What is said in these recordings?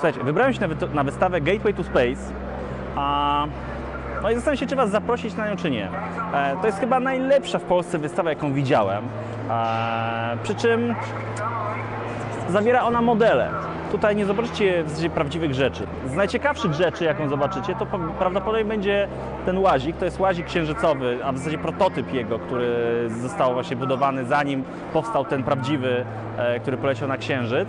Słuchajcie, wybrałem się na, wy- na wystawę Gateway to Space. A, no i zastanawiam się, czy Was zaprosić na nią, czy nie. E, to jest chyba najlepsza w Polsce wystawa, jaką widziałem. E, przy czym zawiera ona modele. Tutaj nie zobaczycie w zasadzie prawdziwych rzeczy. Z najciekawszych rzeczy, jaką zobaczycie, to po- prawdopodobnie będzie ten łazik. To jest łazik księżycowy, a w zasadzie prototyp jego, który został właśnie budowany zanim powstał ten prawdziwy, e, który poleciał na księżyc.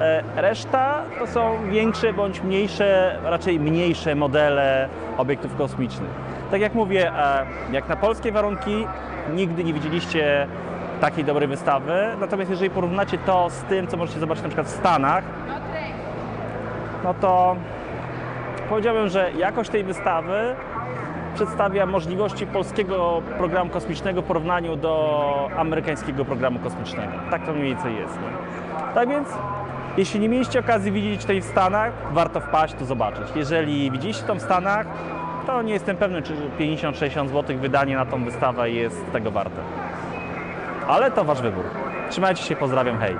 E, Reszta to są większe bądź mniejsze, raczej mniejsze modele obiektów kosmicznych. Tak jak mówię, e, jak na polskie warunki, nigdy nie widzieliście takiej dobrej wystawy. Natomiast jeżeli porównacie to z tym, co możecie zobaczyć na przykład w Stanach, no to powiedziałbym, że jakość tej wystawy przedstawia możliwości polskiego programu kosmicznego w porównaniu do amerykańskiego programu kosmicznego. Tak to mniej więcej jest. Nie? Tak więc, jeśli nie mieliście okazji widzieć tej w Stanach, warto wpaść, to zobaczyć. Jeżeli widzieliście to w Stanach, to nie jestem pewny, czy 50-60 zł wydanie na tą wystawę jest tego warte. Ale to wasz wybór. Trzymajcie się, pozdrawiam, hej.